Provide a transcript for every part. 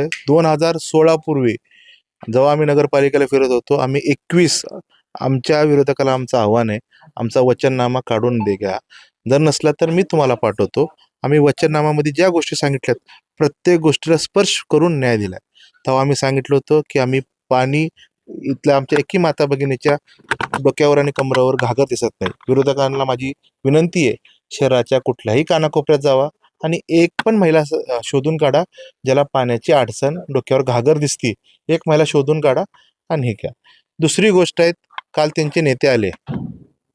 आहे. दोन हजार सोळा पूर्वी जेव्हा आम्ही नगरपालिकेला फिरत होतो आम्ही एकवीस आमच्या विरोधकाला आमचं आव्हान आहे आमचा वचननामा काढून दे घ्या. जर नसला तर मी तुम्हाला पाठवतो. आम्ही वचननामामध्ये ज्या गोष्टी सांगितल्यात प्रत्येक गोष्टीला स्पर्श करून न्याय दिलाय. तेव्हा आम्ही सांगितलं होतं की आम्ही पाणी इथल्या आमच्या एकी माता भगिनीच्या डोक्यावर आणि कमरावर घागर दिसत नाही. विरोधकांना माझी विनंती आहे शहराच्या कुठल्याही कानाकोपऱ्यात जावा. आणि एक पण महिला शोधून काढा ज्याला पाण्याची अडचण डोक्यावर घागर दिसती. एक महिला शोधून काढा आणि हे घ्या. दुसरी गोष्ट आहे काल त्यांचे नेते आले.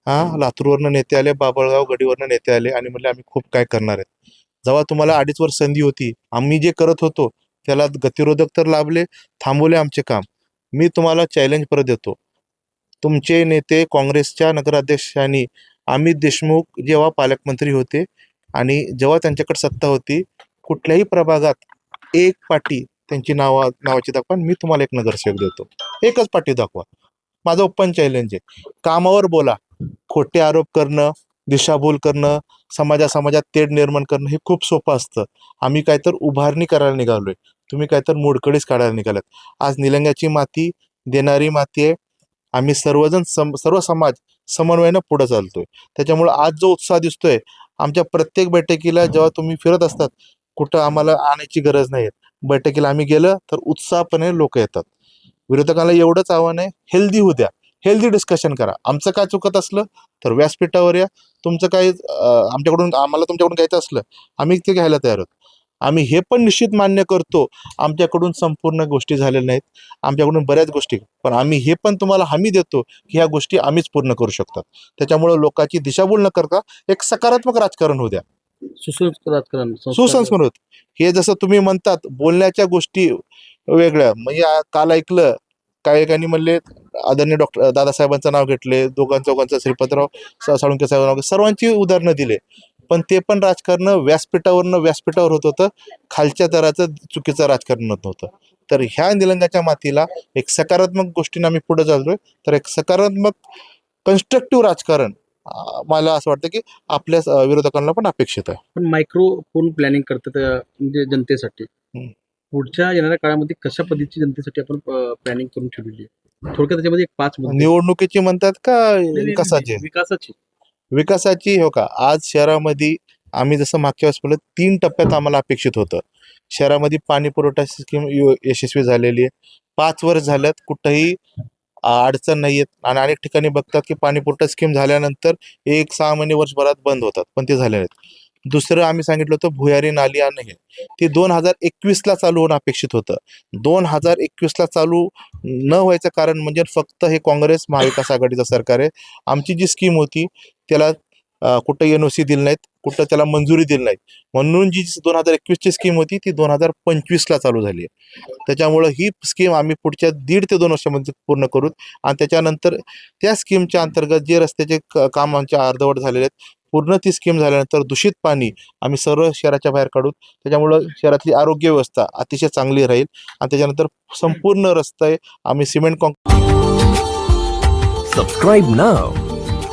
हा लातूरवरनं नेते आले बाबळगाव गडीवरनं नेते आले आणि म्हणले आम्ही खूप काय करणार आहेत. जेव्हा तुम्हाला अडीच वर्ष संधी होती आम्ही जे करत होतो त्याला गतिरोधक तर लाभले थांबवले आमचे काम. मी तुम्हाला चॅलेंज परत देतो. तुमचे नेते काँग्रेसच्या नगराध्यक्षांनी अमित देशमुख जेव्हा पालकमंत्री होते आणि जेव्हा त्यांच्याकडे सत्ता होती कुठल्याही प्रभागात एक पाटी त्यांची नावा नावाची दाखवा मी तुम्हाला एक नगरसेवक देतो. एकच पाटी दाखवा. माझं ओपन चॅलेंज आहे. कामावर बोला. खोटे आरोप करणं दिशाभूल करणं समाजा समाजात तेढ निर्माण करणं हे खूप सोपं असतं. आम्ही काय तर उभारणी करायला निघालोय. तुम्ही काय तर मोडकळीच काढायला निघालात. आज निलंग्याची माती देणारी माती आहे. आम्ही सर्वजण सम सर्व समाज समन्वयानं पुढे चालतोय. त्याच्यामुळं आज जो उत्साह दिसतोय आमच्या प्रत्येक बैठकीला जेव्हा तुम्ही फिरत असतात कुठं आम्हाला आणायची गरज नाही बैठकीला आम्ही गेलं तर उत्साहपणे लोक येतात. विरोधकांना एवढंच आव्हान आहे हेल्दी होऊ द्या. हेल्दी डिस्कशन करा. आमचं काय चुकत असलं तर व्यासपीठावर या. तुमचं काय आमच्याकडून आम्हाला तुमच्याकडून घ्यायचं असलं आम्ही ते घ्यायला तयार आहोत. आम्ही हे पण निश्चित मान्य करतो आमच्याकडून संपूर्ण गोष्टी झालेल्या नाहीत. आमच्याकडून बऱ्याच गोष्टी पण आम्ही हे पण तुम्हाला हमी देतो की ह्या गोष्टी आम्हीच पूर्ण करू शकतात. त्याच्यामुळे लोकांची दिशाभूल न करता एक सकारात्मक राजकारण होऊ द्या. सुसंस्कृत हे जसं तुम्ही म्हणतात बोलण्याच्या गोष्टी वेगळ्या. म्हणजे काल ऐकलं काही म्हणले आदरणीय डॉक्टर दादासाहेबांचं नाव घेतले दोघां चौघांचं श्रीपतराव साळुंके साहेब नाव सर्वांची उदाहरणं दिले. पण ते पण राजकारण व्यासपीठावरनं व्यासपीठावर होत होतं. खालच्या तराचं चुकीचं राजकारण होत होतं तर ह्या निलंगाच्या मातीला एक सकारात्मक गोष्टीने आम्ही पुढे चाललोय. तर एक सकारात्मक कन्स्ट्रक्टिव्ह राजकारण मला असं वाटतं की आपल्या विरोधकांना पण अपेक्षित आहे. पण मायक्रो फोन प्लॅनिंग करतात म्हणजे जनतेसाठी. पुढच्या येणाऱ्या काळामध्ये कशा पद्धतीची जनतेसाठी आपण प्लॅनिंग करून ठेवलेली आहे? थोडक्यात त्याच्यामध्ये एक पाच निवडणुकीची म्हणतात का विकासाची? विकासाची. विकासाची हो का? आज शहरामध्ये आम्ही जसं मागच्या वेळेस बोललो तीन टप्प्यात आम्हाला अपेक्षित होतं. शहरामध्ये पाणी पुरवठा स्कीम यो- यशस्वी झालेली आहे. पाच वर्ष झाल्यात कुठंही अडचण नाही आहेत आणि अनेक ठिकाणी बघतात की पाणी पुरवठा स्कीम झाल्यानंतर एक सहा महिने वर्षभरात बंद होतात पण ते झाले नाहीत दुसरं आम्ही सांगितलं होतं भुयारी नाली आणि हे. ते दोन हजार एकवीसला चालू होणं अपेक्षित होतं. दोन हजार एकवीसला चालू न व्हायचं कारण म्हणजे फक्त हे काँग्रेस महाविकास आघाडीचं सरकार आहे. आमची जी स्कीम होती त्याला कुठं एन ओ सी दिली नाहीत कुठं त्याला मंजुरी दिली नाहीत. म्हणून जी दोन हजार एकवीसची स्कीम होती ती दोन हजार पंचवीसला चालू झाली आहे. त्याच्यामुळं ही स्कीम आम्ही पुढच्या दीड ते दोन वर्षामध्ये पूर्ण करू. आणि त्याच्यानंतर त्या स्कीमच्या अंतर्गत जे रस्त्याचे क- काम आमच्या अर्धवट झालेले आहेत पूर्ण ती स्कीम झाल्यानंतर दूषित पाणी आम्ही सर्व शहराच्या बाहेर काढू त्याच्यामुळं शहरातली आरोग्य व्यवस्था अतिशय चांगली राहील. आणि त्याच्यानंतर संपूर्ण रस्ते आम्ही cement concrete subscribe now.